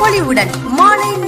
பொலிவுடன்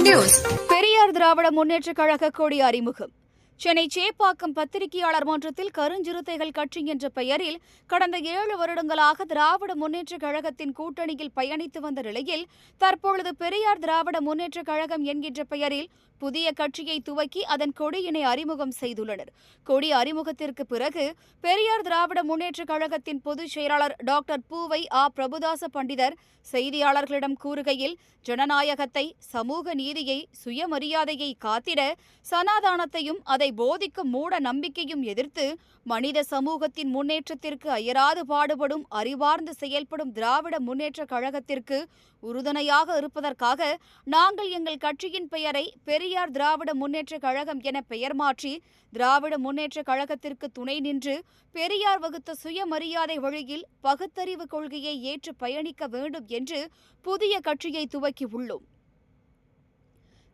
நியூஸ். பெரியார் திராவிட முன்னேற்ற கழக கொடி அறிமுகம். சென்னை சேப்பாக்கம் பத்திரிகையாளர் மன்றத்தில் கருஞ்சிறுத்தைகள் கட்சி என்ற பெயரில் கடந்த ஏழு வருடங்களாக திராவிட முன்னேற்றக் கழகத்தின் கூட்டணியில் பயணித்து வந்த நிலையில் தற்பொழுது பெரியார் திராவிட முன்னேற்றக் கழகம் என்கின்ற பெயரில் புதிய கட்சியை துவக்கி அதன் கொடியினை அறிமுகம் செய்துள்ளனர். கொடி அறிமுகத்திற்கு பிறகு பெரியார் திராவிட முன்னேற்றக் கழகத்தின் பொதுச் செயலாளர் டாக்டர் பூவை ஆ. பிரபுதாச பண்டிதர் செய்தியாளர்களிடம் கூறுகையில் ஜனநாயகத்தை சமூக நீதியை சுயமரியாதையை காத்திட சனாதானத்தையும் அதை போதிக்கும் மூட நம்பிக்கையும் எதிர்த்து மனித சமூகத்தின் முன்னேற்றத்திற்கு அயராது பாடுபடும் அறிவார்ந்து செயல்படும் திராவிட முன்னேற்றக் கழகத்திற்கு உறுதுணையாக இருப்பதற்காக நாங்கள் எங்கள் கட்சியின் பெயரை பெரியார் திராவிட முன்னேற்றக் கழகம் என பெயர் மாற்றி திராவிட முன்னேற்றக் கழகத்திற்கு துணை நின்று பெரியார் வகுத்த சுயமரியாதை வழியில் பகுத்தறிவு கொள்கையை ஏற்று பயணிக்க வேண்டும் என்று புதிய கட்சியை துவக்கியுள்ளோம்.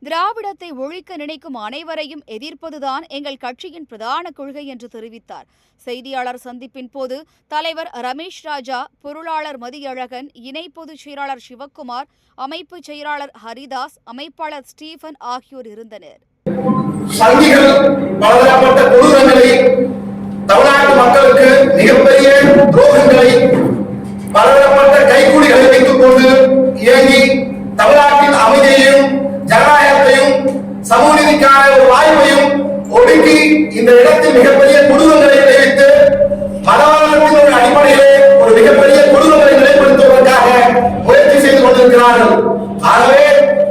திராவிடத்தை ஒழிக்க நினைக்கும் அனைவரையும் எதிர்ப்பதுதான் எங்கள் கட்சியின் பிரதான கொள்கை என்று தெரிவித்தார். செய்தியாளர் சந்திப்பின் போது தலைவர் ரமேஷ் ராஜா பொருளாளர் மதியழகன் இணை பொதுச் செயலாளர் சிவக்குமார் அமைப்பு செயலாளர் ஹரிதாஸ் அமைப்பாளர் ஸ்டீபன் ஆகியோர் இருந்தனர். சமூக நீதிக்கான ஒரு வாய்ப்பையும் ஒடுக்கி இந்த இடத்தில் மிகப்பெரிய கொடூரங்களை விளைவித்து மதவாதத்தின் ஒரு அடிப்படையிலே ஒரு மிகப்பெரிய கொடூரங்களை நிலைப்படுத்துவதற்காக முயற்சி செய்து கொண்டிருக்கிறார்கள். ஆகவே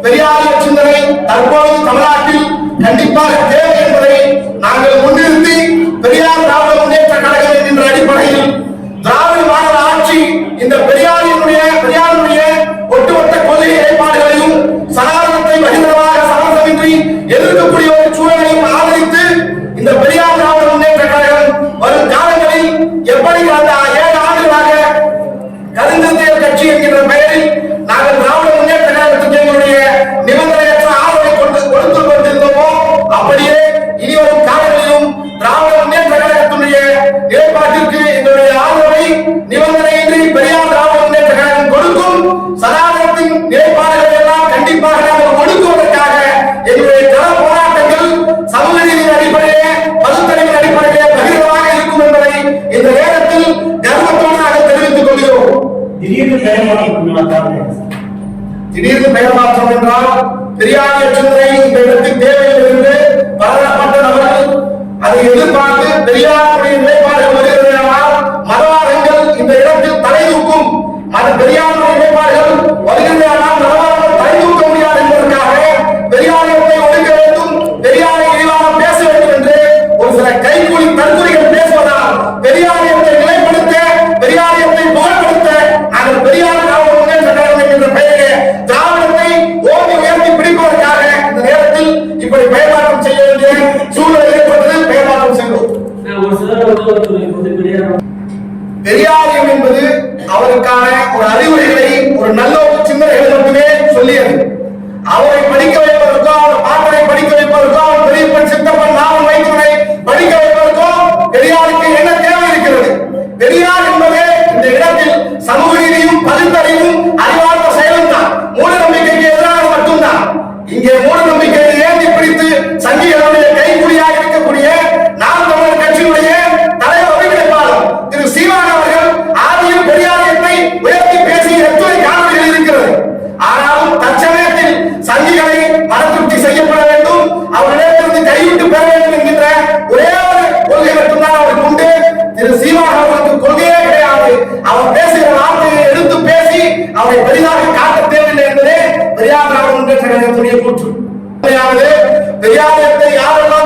பெரியாரிய சிந்தனை தற்போது தமிழ்நாட்டில் கண்டிப்பாக தேவை மாற்றம் திடீர்னு பெயர் மாற்றம் என்றால் பெரியாரிய சிந்தனை இந்த இடத்தின் தேவையில் இருந்து பலதரப்பட்ட நபர்கள் அதை எதிர்பார்த்து பெரியாருடைய பெரியாருக்கு என்ன தேவை இருக்கிறது? பெரியார் என்பது இந்த இடத்தில் சமூக நீதியும் பகுத்தறிவும் அறிவார்ந்த செயலும் தான். மூட நம்பிக்கைக்கு எதிராக மட்டும்தான். இங்கே மூட பெரியார் அவர்களுக்கு கிடைக்கக்கூடிய கூற்று. பெரியாரத்தை யாரெல்லாம்